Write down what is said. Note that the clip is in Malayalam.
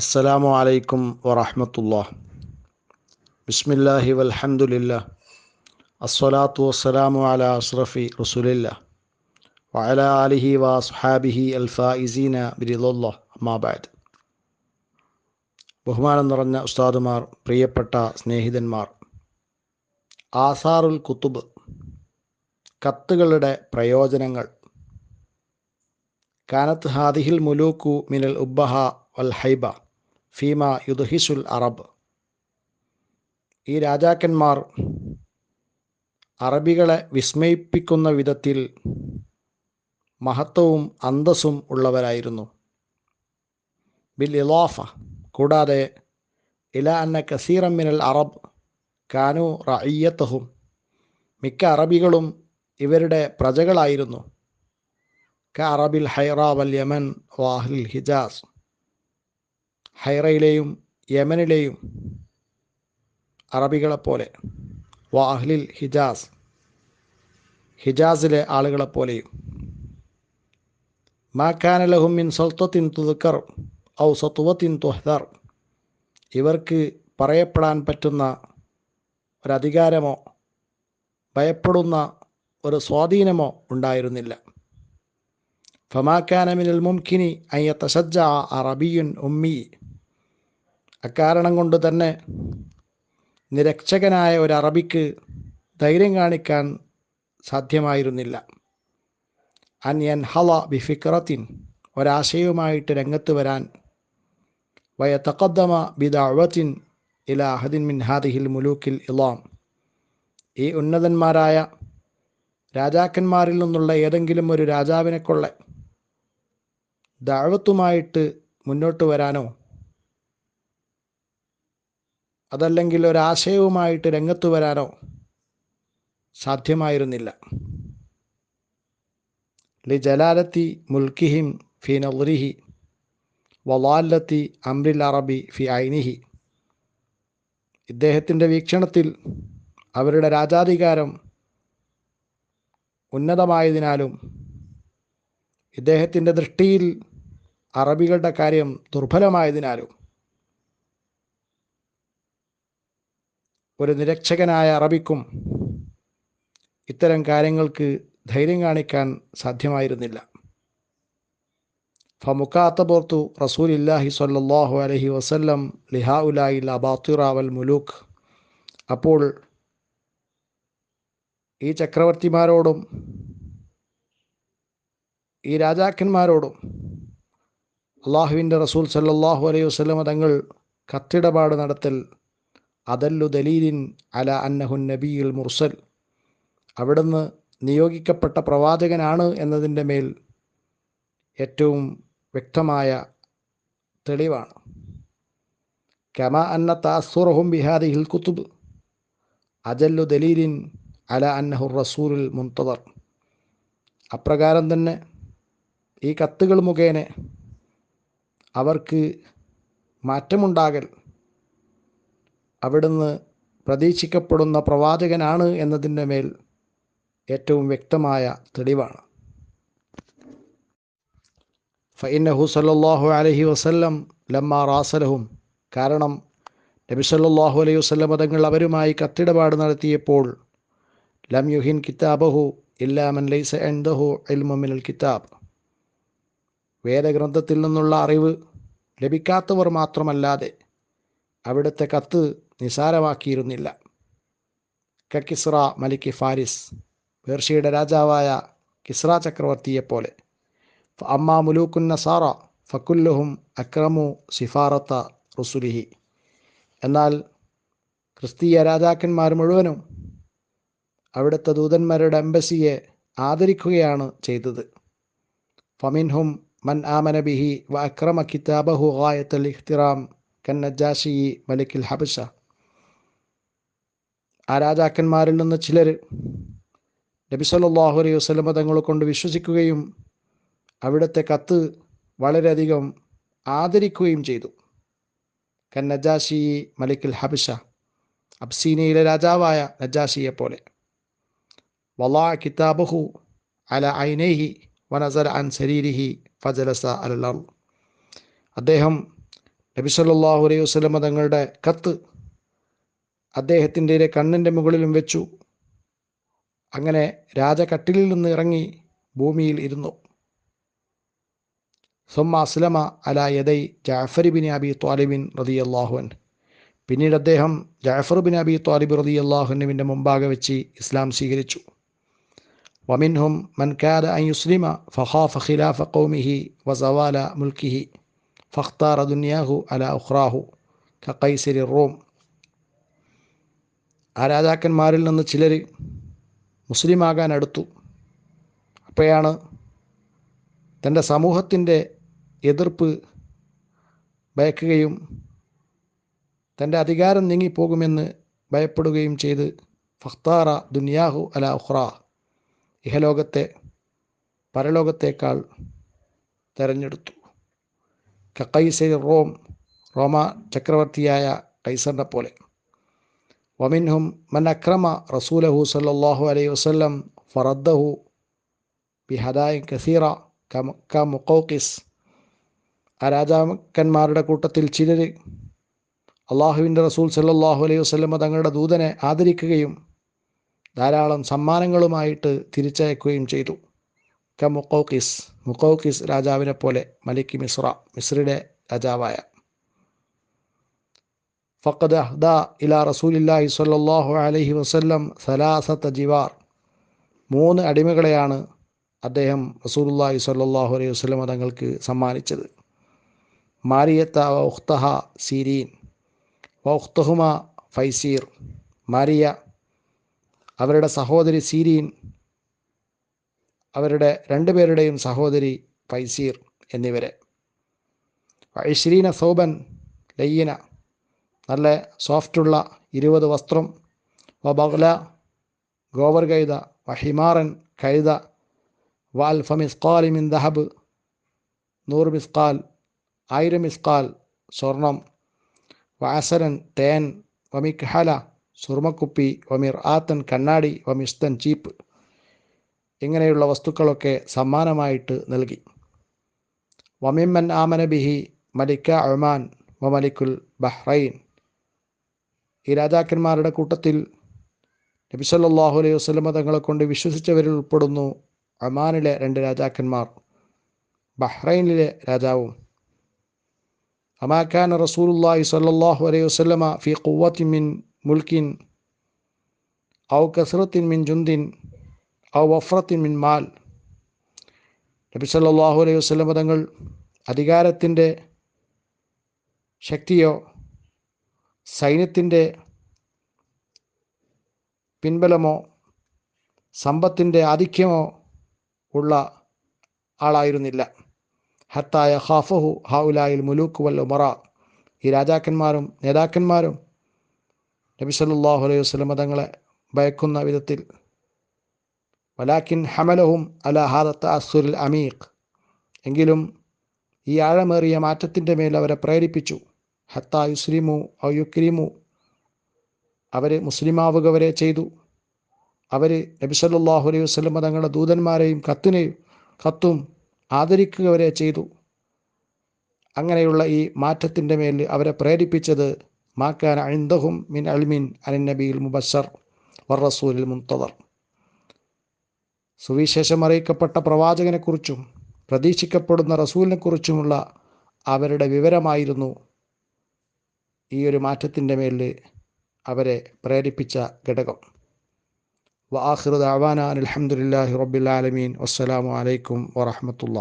അസ്സലാമു അലൈക്കും വറഹമത്തുല്ലാ ബിസ്മില്ലാഹി വൽഹമുല്ല അസ്വലാത്തു വസ്സലാമു അല അഷ്റഫി റസുലില്ല. വഅല അലിഹി വസ്ഹാബിഹി അൽഫായിസീന ബിരിദുല്ലാ അമ്മാബാദ് ബഹുമാനം നിറഞ്ഞ ഉസ്താദുമാർ പ്രിയപ്പെട്ട സ്നേഹിതന്മാർ. ആസാറുൽ കുത്തുബ് കത്തുകളുടെ പ്രയോജനങ്ങൾ. കാനത്ത് ഹാദിഹിൽ മുലൂക്കു മിനൽ ഉബ്ബഹ വൽ ഹൈബ. ഫീമ യുദ്ഹിസുൽ അറബ്. ഈ രാജാക്കന്മാർ അറബികളെ വിസ്മയിപ്പിക്കുന്ന വിധത്തിൽ മഹത്വവും അന്തസ്സും ഉള്ളവരായിരുന്നു. ബിൽ ഇലാഫ കൂടാതെ ഇല അന്ന കസീറം മിനൽ അറബ് കാനു റയ്യത്തഹും മിക്ക അറബികളും ഇവരുടെ പ്രജകളായിരുന്നു. ക അറബിൽ ഹൈറ വൽ യമൻ വാഹ്ലിൽ ഹിജാസ്. ഹൈറയിലെയും യമനിലെയും അറബികളെപ്പോലെ വാഹ്ലിൽ ഹിജാസ് ഹിജാസിലെ ആളുകളെപ്പോലെയും. മാ കാന ലഹും മിൻ സൽത്തത്തിൻ തുതുക്കർ ഔ സത്വത്തിൻ തുഹദർ. ഇവർക്ക് പറയപ്പെടാൻ പറ്റുന്ന ഒരധികാരമോ ഭയപ്പെടുന്ന ഒരു സ്വാധീനമോ ഉണ്ടായിരുന്നില്ല. ഫമാക്കാനമിനിൽ മുംകിനി അയ്യ തസജ്ജ അറബിയുൻ ഉമ്മി. അക്കാരണം കൊണ്ട് തന്നെ നിരക്ഷകനായ ഒരു അറബിക്ക് ധൈര്യം കാണിക്കാൻ സാധ്യമായിരുന്നില്ല. അന്യൻ ഹല ബിഫിക്രത്തിൻ ഒരാശയവുമായിട്ട് രംഗത്ത് വരാൻ. വയ തക്കദ്ദമ ബിദഅവത്തിൻ ഇല അഹദിൻ മിൻ ഹാദിഹിൽ മുലൂക്കിൽ ഇലാം ഈ ഉന്നതന്മാരായ രാജാക്കന്മാരിൽ നിന്നുള്ള ഏതെങ്കിലും ഒരു രാജാവിനെ കൊള്ള. ദാവത്തുമായിട്ട് മുന്നോട്ട് വരാനോ അതല്ലെങ്കിൽ ഒരാശയവുമായിട്ട് രംഗത്ത് വരാനോ സാധ്യമായിരുന്നില്ല. ലി ജലാലത്തി മുൽക്കിഹിം ഫി നൗറിഹി വലാലത്തി അമ്രിൽ അറബി ഫി ഐനിഹി. ഇദ്ദേഹത്തിന്റെ വീക്ഷണത്തിൽ അവരുടെ രാജാധികാരം ഉന്നതമായതിനാലും ഇദ്ദേഹത്തിന്റെ ദൃഷ്ടിയിൽ അറബികളുടെ കാര്യം ദുർബലമായതിനാലും ഒരു നിരക്ഷകനായ അറബിക്കും ഇത്തരം കാര്യങ്ങൾക്ക് ധൈര്യം കാണിക്കാൻ സാധ്യമായിരുന്നില്ല. ഫമുക്കാത്തബോർത്തു റസൂൽ ഇല്ലാഹി സല്ലാഹു അലഹി വസല്ലം ലിഹാ ഉലായിൽ അബാത്തുറാവൽ മുലൂഖ്. അപ്പോൾ ഈ ചക്രവർത്തിമാരോടും ഈ രാജാക്കന്മാരോടും അള്ളാഹുവിന്റെ റസൂൽ സല്ലാഹു അലൈഹി വസ്ലമ തങ്ങൾ കത്തിടപാട് നടത്തൽ അതല്ലു ദലീലിൻ അല അന്നഹുൻ നബിയുൽ മുർസൽ. അവിടുന്ന് നിയോഗിക്കപ്പെട്ട പ്രവാചകനാണ് എന്നതിന്റെ മേൽ ഏറ്റവും വ്യക്തമായ തെളിവാണ്. കമ അന്ന താസുറഹും ബിഹാദി ഹിൽ കുത്തുബ്. അജല്ലു ദലീലിൻ അല അന്നഹുർ റസൂലുൽ മുൻതദർ. അപ്രകാരം തന്നെ ഈ കത്തുകൾ മുഖേന അവർക്ക് മാറ്റമുണ്ടാകൽ അവിടുന്ന് പ്രതീക്ഷിക്കപ്പെടുന്ന പ്രവാചകനാണ് എന്നതിന്റെ മേൽ ഏറ്റവും വ്യക്തമായ തെളിവാണ്. ഫൈനഹു സല്ലാഹു അലഹി വസല്ലം ലമ്മ റാസലഹും. കാരണം നബി സല്ലാഹു അലൈഹി വസ്ലം മതങ്ങൾ അവരുമായി കത്തിടപാട് നടത്തിയപ്പോൾ ലം യുഹിൻ കിതാബഹു ഇല്ലാമൻ ലൈസ എൻദഹു എൽമുമിനൽ കിതാബ്. വേദഗ്രന്ഥത്തിൽ നിന്നുള്ള അറിവ് ലഭിക്കാത്തവർ മാത്രമല്ലാതെ അവിടുത്തെ കത്ത് നിസാരമാക്കിയിരുന്നില്ല. കിസ്ര മലിക്ക് ഫാരിസ് പേർഷ്യയുടെ രാജാവായ കിസ്ര ചക്രവർത്തിയെപ്പോലെ അമ്മ മുലൂക്കുന്ന സാറ ഫക്കുല്ലുഹും അക്രമു സിഫാറത്ത റുസുലിഹി. എന്നാൽ ക്രിസ്തീയ രാജാക്കന്മാർ മുഴുവനും അവിടുത്തെ ദൂതന്മാരുടെ എംബസിയെ ആദരിക്കുകയാണ് ചെയ്തത്. ഫമിൻഹും മൻ ആമനബിഹി വ അക്രമ കിതാബഹു ഗായത്തൽ ഇഖ്തിറാം കൻ നജാഷി മലിക്കിൽ ഹബഷ ആ രാജാക്കന്മാരിൽ നിന്ന് ചിലർ നബി സല്ലല്ലാഹു അലൈഹി വസല്ലമ തങ്ങളെ കൊണ്ട് വിശ്വസിക്കുകയും അവിടുത്തെ കത്ത് വളരെയധികം ആദരിക്കുകയും ചെയ്തു. കന്നജാഷി നജാഷി മലിക്കിൽ ഹബിഷ അബ്സീനയിലെ രാജാവായ നജാഷിയെ പോലെ. വലാ കിതാബഹു അല ഐനൈഹി വനസർ അൻ ശരീരിഹി ഫജലസ അലർ അദ്ദേഹം നബി സല്ലല്ലാഹു അലൈഹി വസ്ലമ തങ്ങളുടെ കത്ത് അദ്ദേഹത്തിന്റെ കണ്ണിന്റെ മുകളിലും വെച്ചു. അങ്ങനെ രാജകട്ടിലിൽ നിന്ന് ഇറങ്ങി ഭൂമിയിൽ ഇരുന്നു. സൊമ്മ അസ്ലമ അല യദൈ ജാഫർ ബിൻ അബി ത്വാലിബിൻ റതി അള്ളാഹുൻ പിന്നീട് അദ്ദേഹം ജാഫർ ബിൻ അബി ത്വാലിബ് റതി അള്ളാഹുനുവിന്റെ മുമ്പാകെ വെച്ച് ഇസ്ലാം സ്വീകരിച്ചു. വമിൻഹും മൻ കാദ അൻ യുസ്ലിമ ഫഖാഫ ഖിലാഫ ഖൗമിഹി വസവാല മുൽക്കിഹി. ഫഖ്താറ ദുനിയാഹു അല ഉഖ്റാഹു കൈസരി റോം ആ രാജാക്കന്മാരിൽ നിന്ന് ചിലർ മുസ്ലിമാകാൻ അടുത്തു. അപ്പോഴാണ് തന്റെ സമൂഹത്തിന്റെ എതിർപ്പ് ഭയക്കുകയും തന്റെ അധികാരം നീങ്ങിപ്പോകുമെന്ന് ഭയപ്പെടുകയും ചെയ്ത് ഫഖ്താറ ദുനിയാഹു അല ഉഹ്റ ഇഹലോകത്തെ പരലോകത്തേക്കാൾ തെരഞ്ഞെടുത്തു. കൈസരി റോം റോമ ചക്രവർത്തിയായ കൈസറിനെ പോലെ. വമിൻഹും മൻ അക്രമ റസൂലഹു സല്ലാഹു അലൈഹി വസ്ലം ഫറദ്ദഹു ബിഹദായ കസീറ ക മുക്കൗക്കിസ് ആ രാജാക്കന്മാരുടെ കൂട്ടത്തിൽ ചിലർ അള്ളാഹുവിന്റെ റസൂൽ സല്ലാഹു അലൈഹി വസ്ലമ തങ്ങളുടെ ദൂതനെ ആദരിക്കുകയും ധാരാളം സമ്മാനങ്ങളുമായിട്ട് തിരിച്ചയക്കുകയും ചെയ്തു. ക മുക്കൗക്കിസ് മുക്കൗക്കിസ് രാജാവിനെ പോലെ മലിക് മിസ്ര മിസ്രയുടെ രാജാവായ. ഫക്കദ് അഹ്ദ ഇല റസൂലില്ലാഹി സ്വല്ലല്ലാഹു അലഹി വസ്ല്ലം സലാസത്ത ജിവാർ. മൂന്ന് അടിമകളെയാണ് അദ്ദേഹം റസൂലുല്ലാഹി സ്വല്ലല്ലാഹു അലൈഹി വസ്ലം തങ്ങൾക്ക് സമ്മാനിച്ചത്. മാരിയത്ത വ ഉഖ്തഹ സീരീൻ വ ഉഖ്തഹുമ ഫൈസീർ മാരിയ അവരുടെ സഹോദരി സീരീൻ അവരുടെ രണ്ടുപേരുടെയും സഹോദരി ഫൈസീർ എന്നിവരെ. ഐശ്രീന സോബൻ ലയ്യന നല്ല സോഫ്റ്റുള്ള ഇരുപത് വസ്ത്രം വ ബഗ്ല ഗോവർ കൈത വ ഹിമാറൻ കൈത വ അൽഫ മിസ്കാലി മിൻ ദഹബ് നൂറ് മിസ്കാൽ ആയിരം മിസ്കാൽ സ്വർണം വ അസരൻ തേൻ വമിഖ്ഹല സുർമക്കുപ്പി വമിർ ആത്തൻ കണ്ണാടി വമിസ്തൻ ചീപ്പ് ഇങ്ങനെയുള്ള വസ്തുക്കളൊക്കെ സമ്മാനമായിട്ട് നൽകി. വമിമ്മൻ ആമന ബിഹി മലിക്ക ഒമാൻ വ മലിക്കുൽ ബഹ്റൈൻ. ഈ രാജാക്കന്മാരുടെ കൂട്ടത്തിൽ നബിസല്ലാഹു അലൈഹി വസ്ലമ തങ്ങളെ കൊണ്ട് വിശ്വസിച്ചവരിൽ ഉൾപ്പെടുന്നു അമാനിലെ രണ്ട് രാജാക്കന്മാർ ബഹ്റൈനിലെ രാജാവും. അമാക്കാൻ റസൂലുല്ലാഹി സല്ലാഹു അലൈഹി വസ്ലമ ഫി കുവത്തിൻ മിൻ മുൽക്കിൻ ഔ കസറത്തിൻ മിൻ ജുന്ദിൻ ഔ വഫ്രത്തിൻ മിൻമാൽ നബി സല്ലാഹു അലൈഹി വസ്ലം തങ്ങൾ അധികാരത്തിന്റെ ശക്തിയോ സൈന്യത്തിന്റെ പിൻബലമോ സമ്പത്തിന്റെ ആധിക്യമോ ഉള്ള ആളായിരുന്നില്ല. ഹത്തായ ഹാഫഹു ഹൗലായിൽ മുലൂക്ക് വൽ ഉമറ. ഈ രാജാക്കന്മാരും നേതാക്കന്മാരും നബി സല്ലാഹു അലൈഹി വസ്ലം തങ്ങളെ ഭയക്കുന്ന വിധത്തിൽ വലാക്കിൻ ഹമലഹും അല ഹാദത്ത് അസുൽ അമീഖ് എങ്കിലും ഈ ആഴമേറിയ മാറ്റത്തിന്റെ മേൽ അവരെ പ്രേരിപ്പിച്ചു. ഹത്ത യുസ്ലിമു ഔ യുക്രിമു അവർ മുസ്ലിമാവുക വരെ ചെയ്തു അവർ നബിസല്ലാഹു അലൈഹി വസ്ലം തങ്ങളുടെ ദൂതന്മാരെയും കത്തിനെയും കത്തും ആദരിക്കുക വരെ ചെയ്തു. അങ്ങനെയുള്ള ഈ മാറ്റത്തിന്റെ മേൽ അവരെ പ്രേരിപ്പിച്ചത് മാക്കാൻ അഴിന്തഹും മിൻ അൽമിൻ അലൻ നബിയിൽ മുബസർ വർ റസൂലിൽ മുന്തദർ സുവിശേഷം അറിയിക്കപ്പെട്ട പ്രവാചകനെക്കുറിച്ചും പ്രതീക്ഷിക്കപ്പെടുന്ന റസൂലിനെക്കുറിച്ചുമുള്ള അവരുടെ വിവരമായിരുന്നു ഈ ഒരു മാറ്റത്തിന്റെ മേലിൽ അവരെ പ്രേരിപ്പിച്ച ഘടകം. വ ആഖിറു ദഅവാന വസ്സലാമു അലൈക്കും റബ്ബിൽ